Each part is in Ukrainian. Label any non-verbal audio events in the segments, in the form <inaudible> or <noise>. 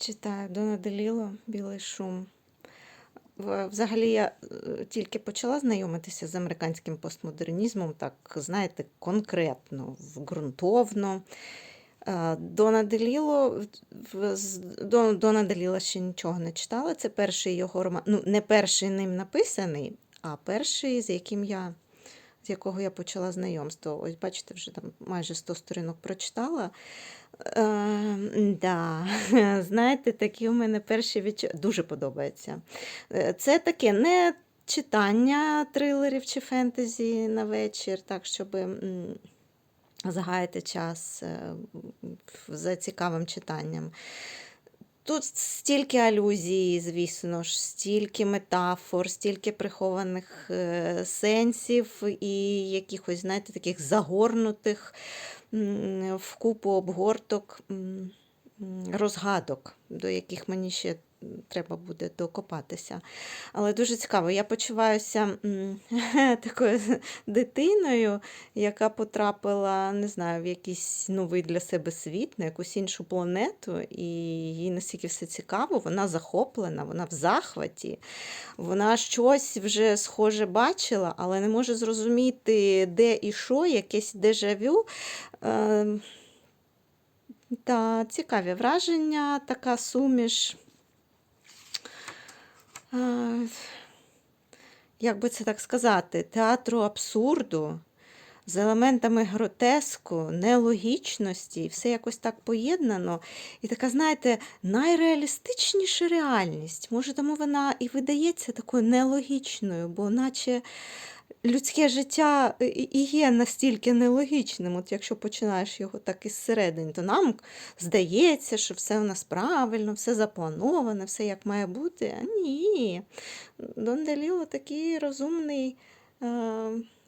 Читаю Дона Деліло Білий шум. Взагалі я е, тільки почала знайомитися з американським постмодернізмом, так, знаєте, конкретно, ґрунтовно. Е, Дона Деліло, Дона Деліла ще нічого не читала. Це перший його роман. Ну, не перший ним написаний, а перший, з яким я, з якого я почала знайомство. Ось бачите, вже там майже 100 сторінок прочитала. Е, да. <laughs> Знаєте, такі у мене перші відчуття дуже подобається. Е, Це таке не читання трилерів чи фентезі на вечір, так, щоб м, згаяти час е, за цікавим читанням. Тут стільки алюзій, звісно ж, стільки метафор, стільки прихованих е, сенсів і якихось, знаєте, таких загорнутих в купу обгорток розгадок, до яких мені ще треба буде докопатися. Але дуже цікаво, я почуваюся <laughs> такою дитиною, яка потрапила, не знаю, в якийсь новий для себе світ, на якусь іншу планету, і їй настільки все цікаво, вона захоплена, вона в захваті, вона щось вже схоже бачила, але не може зрозуміти, де і що, якесь дежавю. Е, та цікаві враження, така суміш. Як би це так сказати, театру абсурду з елементами гротеску, нелогічності, і все якось так поєднано. І така, знаєте, найреалістичніша реальність. Може, тому вона і видається такою нелогічною, бо наче людське життя і- і є настільки нелогічним, от якщо починаєш його так із середини, то нам здається, що все у нас правильно, все заплановане, все як має бути. А ні. Дон Деліло такий розумний е,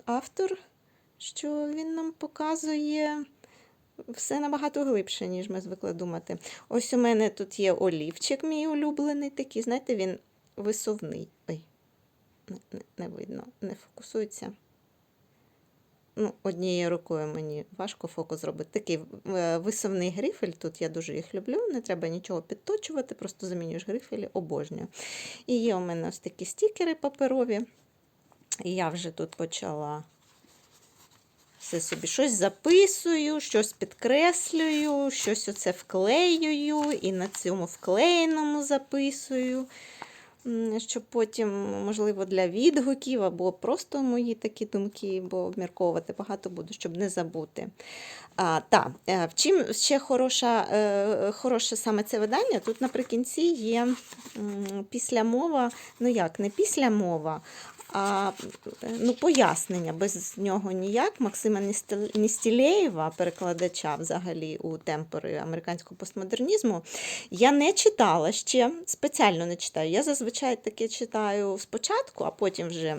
автор, що він нам показує все набагато глибше, ніж ми звикли думати. Ось у мене тут є олівчик, мій улюблений такий, знаєте, він висувний. Ой, не, видно, не фокусується. Ну, однією рукою мені важко фокус зробити. Такий е, висувний грифель, тут я дуже їх люблю, не треба нічого підточувати, просто замінюєш грифелі, обожнюю. І є у мене ось такі стікери паперові. І я вже тут почала все собі щось записую, щось підкреслюю, щось оце вклеюю, і на цьому вклеєному записую, щоб потім, можливо, для відгуків або просто мої такі думки, бо обмірковувати багато буду, щоб не забути. А, та, е, в чим ще хороша, е, хороше саме це видання? Тут наприкінці є післямова, ну як, не післямова, а ну, пояснення без нього ніяк. Максима Ністілеєва, перекладача взагалі у темпори американського постмодернізму, я не читала ще, спеціально не читаю. Я зазвичай таке читаю спочатку, а потім вже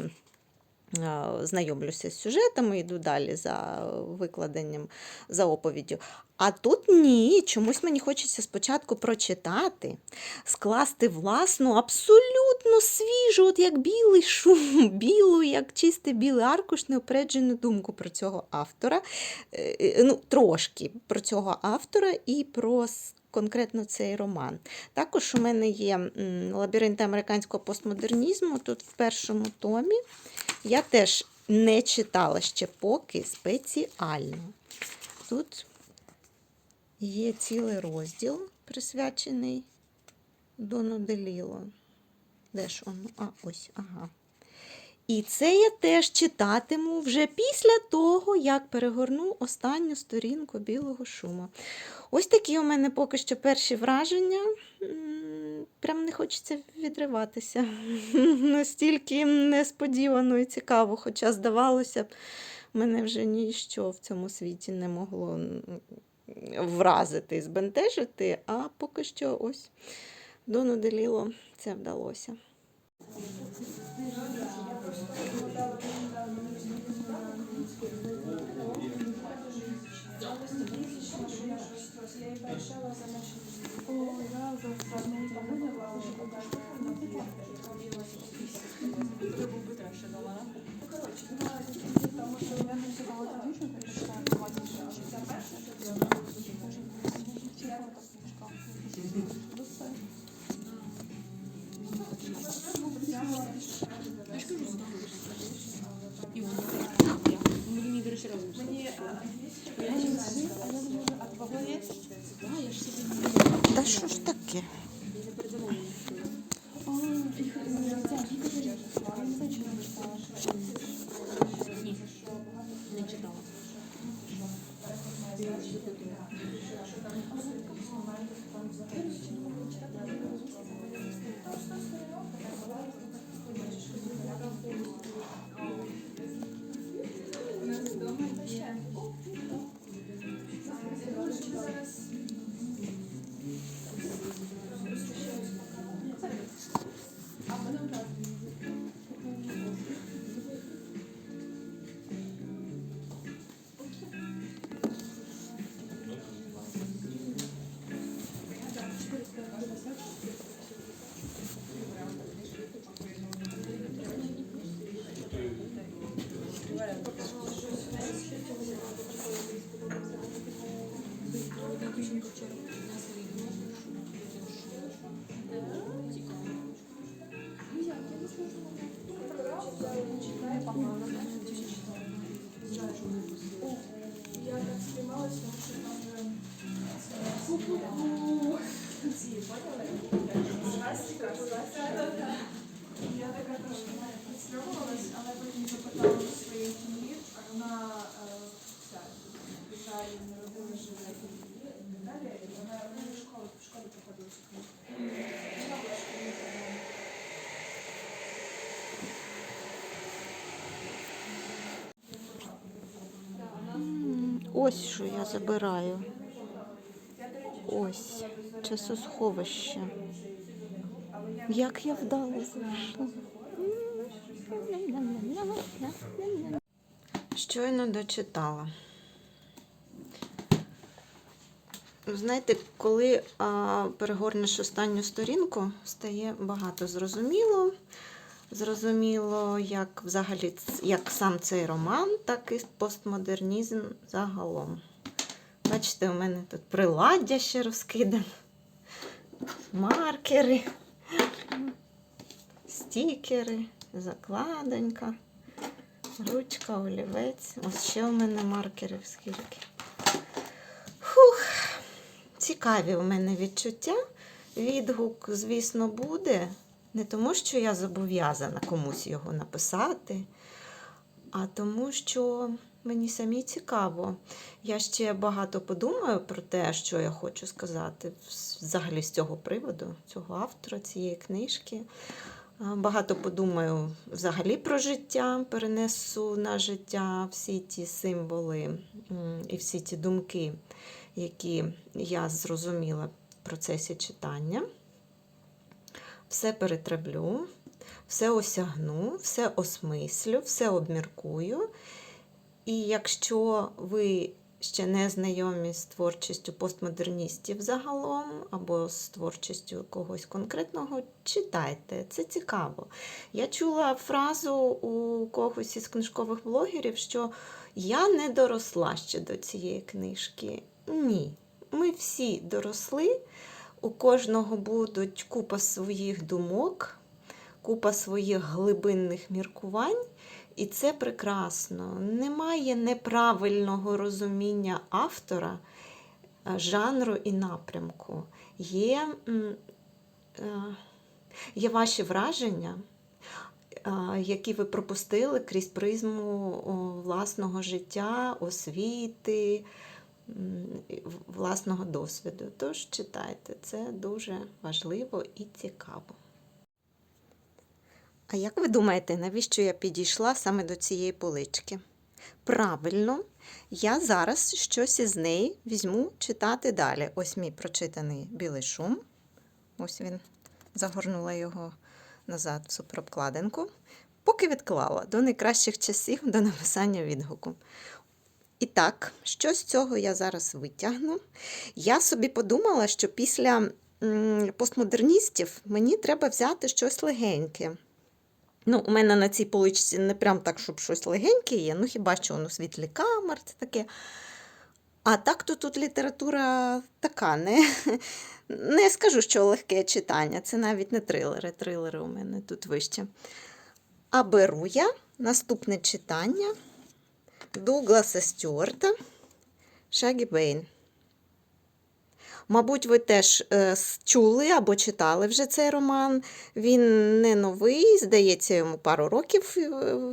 знайомлюся з сюжетами, йду далі за викладенням, за оповіддю. А тут ні, чомусь мені хочеться спочатку прочитати, скласти власну, абсолютно свіжу, от як білий шум, <laughs> білу, як чистий білий аркуш, неупереджену думку про цього автора. Е, е, Ну, трошки про цього автора і про конкретно цей роман. Також у мене є лабіринти американського постмодернізму. Тут в першому томі. Я теж не читала ще поки спеціально. Тут є цілий розділ, присвячений Дону Деліло. Де ж воно? А, ось, ага. І це я теж читатиму вже після того, як перегорну останню сторінку білого шуму. Ось такі у мене поки що перші враження прям не хочеться відриватися. <laughs> Настільки несподівано і цікаво, хоча, здавалося б, мене вже ніщо в цьому світі не могло вразити, збентежити, а поки що ось дону деліло це вдалося. Короче, ну, давайте, потому что у меня все было отлично. Я Я така підстримувалась, але потім запитала у своєї сім'ї, а вона в Італії народила і так далі, вона в школу, в Ось що я забираю. Ось часосховище. Як я вдало зайшла. Щойно дочитала. Знаєте, коли а, перегорнеш останню сторінку, стає багато зрозуміло. Зрозуміло, як взагалі як сам цей роман, так і постмодернізм загалом. Бачите, у мене тут приладдя ще розкидане, маркери, стікери, закладонька, ручка, олівець. Ось ще у мене маркерів скільки. Фух, цікаві у мене відчуття. Відгук, звісно, буде. Не тому, що я зобов'язана комусь його написати, а тому, що мені самі цікаво. Я ще багато подумаю про те, що я хочу сказати взагалі з цього приводу, цього автора, цієї книжки. Багато подумаю взагалі про життя, перенесу на життя всі ті символи і всі ті думки, які я зрозуміла в процесі читання. Все перетравлю, все осягну, все осмислю, все обміркую. І якщо ви ще не знайомі з творчістю постмодерністів загалом, або з творчістю когось конкретного, читайте, це цікаво. Я чула фразу у когось із книжкових блогерів, що я не доросла ще до цієї книжки. Ні, ми всі доросли, у кожного будуть купа своїх думок, купа своїх глибинних міркувань. І це прекрасно. Немає неправильного розуміння автора, е, жанру і напрямку. Є, е, є ваші враження, е, які ви пропустили крізь призму власного життя, освіти, власного досвіду. Тож читайте, це дуже важливо і цікаво. А як ви думаєте, навіщо я підійшла саме до цієї полички? Правильно, я зараз щось із неї візьму читати далі. Ось мій прочитаний білий шум. Ось він загорнула його назад в суперобкладинку. Поки відклала до найкращих часів до написання відгуку. І так, що з цього я зараз витягну? Я собі подумала, що після постмодерністів мені треба взяти щось легеньке. Ну, у мене на цій поличці не прям так, щоб щось легеньке є, ну хіба що воно світлі камер, це таке. А так то тут література така, не, <laughs> не скажу, що легке читання, це навіть не трилери. Трилери у мене тут вище. А беру я наступне читання Дугласа Стюарта Шагі Бейн. Мабуть, ви теж е, чули або читали вже цей роман. Він не новий, здається, йому пару років е,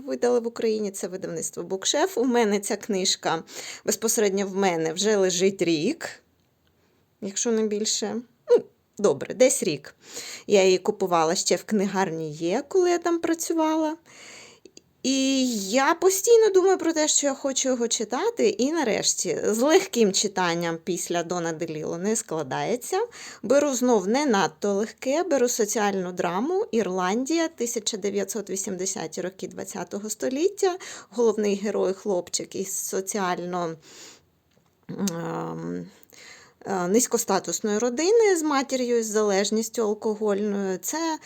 видали в Україні. Це видавництво Букшеф. У мене ця книжка безпосередньо в мене вже лежить рік, якщо не більше. Ну, добре, десь рік. Я її купувала ще в книгарні є, коли я там працювала. І я постійно думаю про те, що я хочу його читати, і нарешті з легким читанням після Дона Деліло не складається. Беру знов не надто легке, беру соціальну драму Ірландія 1980-ті роки ХХ століття. Головний герой хлопчик із соціально. ем, е, Низькостатусної родини з матір'ю з залежністю алкогольною. Це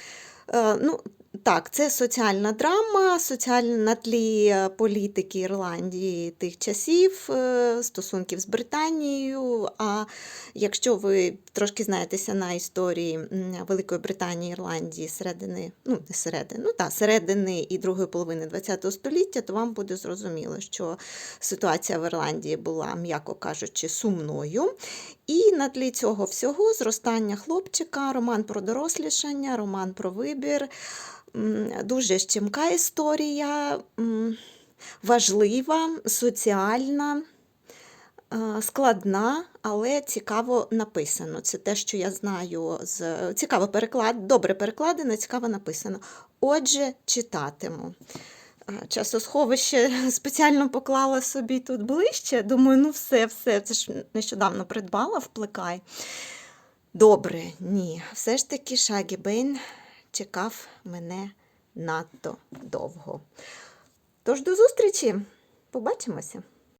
е, ну, так, це соціальна драма, соціальна на тлі е, політики Ірландії тих часів, е, стосунків з Британією. А якщо ви трошки знаєтеся на історії Великої Британії Ірландії середини, ну не середини, ну так, середини і другої половини ХХ століття, то вам буде зрозуміло, що ситуація в Ірландії була, м'яко кажучи, сумною. І на тлі цього всього зростання хлопчика, роман про дорослішання, роман про вибір. Дуже щемка історія, важлива, соціальна, е, складна, але цікаво написано. Це те, що я знаю з цікаво переклад, добре перекладено, цікаво написано. Отже, читатиму. Е, Часосховище <laughs> спеціально поклала собі тут ближче. Думаю, ну все, все, це ж нещодавно придбала в плекай. Добре, ні. Все ж таки Шагі чекав мене надто довго. Тож до зустрічі! Побачимося!